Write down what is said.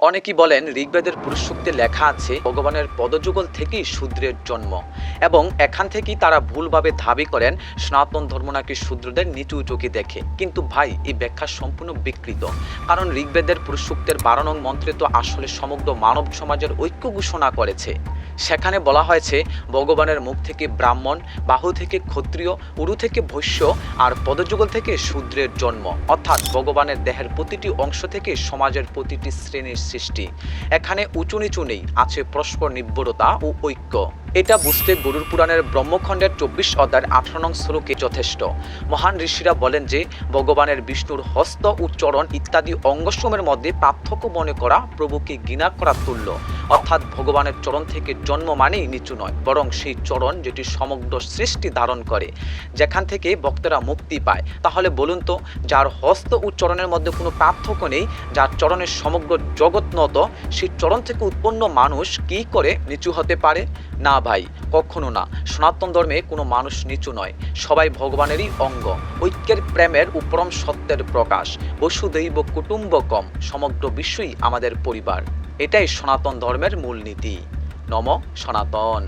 অনেকেই বলেন, ঋগ্বেদের পুরুষ সূক্তে লেখা আছে, ভগবানের পদযুগল থেকেই শূদ্রের জন্ম। এবং এখান থেকেই তারা ভুলভাবে দাবি করেন, সনাতন ধর্ম নাকি শূদ্রদের নিচু চোখে দেখে। কিন্তু ভাই, এই ব্যাখ্যা সম্পূর্ণ বিকৃত। কারণ ঋগ্বেদের পুরুষ সূক্তের বারো নং মন্ত্রে তো আসলে সমগ্র মানব সমাজের ঐক্য ঘোষণা করেছে। সেখানে বলা হয়েছে, ভগবানের মুখ থেকে ব্রাহ্মণ, বাহু থেকে ক্ষত্রিয়, উরু থেকে বৈশ্য আর পদযুগল থেকে শূদ্রের জন্ম। অর্থাৎ ভগবানের দেহের প্রতিটি অংশ থেকে সমাজের প্রতিটি শ্রেণির সৃষ্টি। এখানে উঁচু নিচু নেই, আছে পরস্পর নির্ভরতা ও ঐক্য। এটা বুঝতে গরুর পুরাণের ব্রহ্মখণ্ডের চব্বিশ অধ্যায়ের আঠারো নং শ্লোকে যথেষ্ট। মহান ঋষিরা বলেন যে, ভগবানের বিষ্ণুর হস্ত ও চরণ ইত্যাদি অঙ্গশ্রমের মধ্যে পার্থক্য মনে করা প্রভুকে ঘৃণা করা তুল্য। অর্থাৎ ভগবানের চরণ থেকে জন্ম মানেই নিচু নয়, বরং সেই চরণ যেটি সমগ্র সৃষ্টি ধারণ করে, যেখান থেকে ভক্তরা মুক্তি পায়। তাহলে বলুন তো, যার হস্ত ও চরণের মধ্যে কোনো পার্থক্য নেই, যার চরণের সমগ্র জগৎ নত, সেই চরণ থেকে উৎপন্ন মানুষ কি করে নিচু হতে পারে? না ভাই, কখনো না। সনাতন ধর্মে কোনো মানুষ নিচু নয়, সবাই ভগবানেরই অঙ্গ। ঐক্যের প্রেমের উপরম সত্যের প্রকাশ। বসুদৈব কুটুম্বকম, সমগ্র বিশ্বই আমাদের পরিবার। এটাই সনাতন ধর্মের মূলনীতি। নম সনাতন।